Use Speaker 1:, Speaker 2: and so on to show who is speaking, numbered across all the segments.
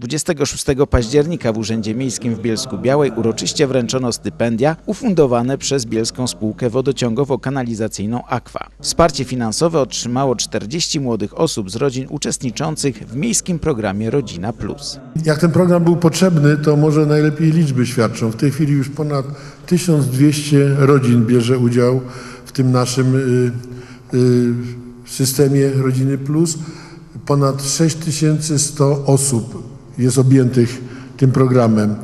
Speaker 1: 26 października w Urzędzie Miejskim w Bielsku Białej uroczyście wręczono stypendia ufundowane przez Bielską Spółkę Wodociągowo-Kanalizacyjną Aqua. Wsparcie finansowe otrzymało 40 młodych osób z rodzin uczestniczących w miejskim programie Rodzina Plus.
Speaker 2: Jak ten program był potrzebny, to może najlepiej liczby świadczą. W tej chwili już ponad 1200 rodzin bierze udział w tym naszym y, y, systemie Rodziny Plus. Ponad 6100 osób jest objętych tym programem.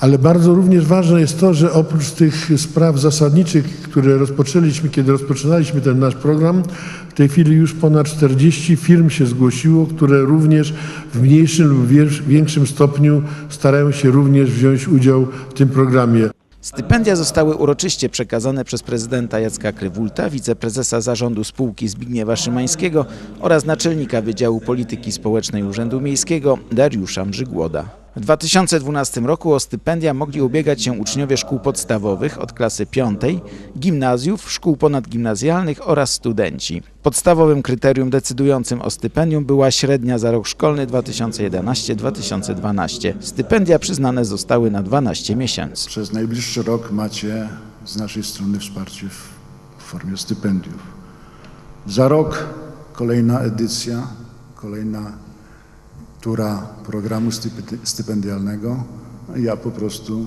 Speaker 2: Ale bardzo również ważne jest to, że oprócz tych spraw zasadniczych, które rozpoczęliśmy, kiedy rozpoczynaliśmy ten nasz program, w tej chwili już ponad 40 firm się zgłosiło, które również w mniejszym lub większym stopniu starają się również wziąć udział w tym programie.
Speaker 1: Stypendia zostały uroczyście przekazane przez prezydenta Jacka Krywulta, wiceprezesa zarządu spółki Zbigniewa Szymańskiego oraz naczelnika Wydziału Polityki Społecznej Urzędu Miejskiego Dariusza Mrzygłoda. W 2012 roku o stypendia mogli ubiegać się uczniowie szkół podstawowych od klasy piątej, gimnazjów, szkół ponadgimnazjalnych oraz studenci. Podstawowym kryterium decydującym o stypendium była średnia za rok szkolny 2011-2012. Stypendia przyznane zostały na 12 miesięcy.
Speaker 3: Przez najbliższy rok macie z naszej strony wsparcie w formie stypendiów. Za rok kolejna edycja, kolejna tura programu stypendialnego. Ja po prostu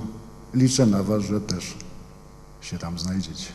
Speaker 3: liczę na Was, że też się tam znajdziecie.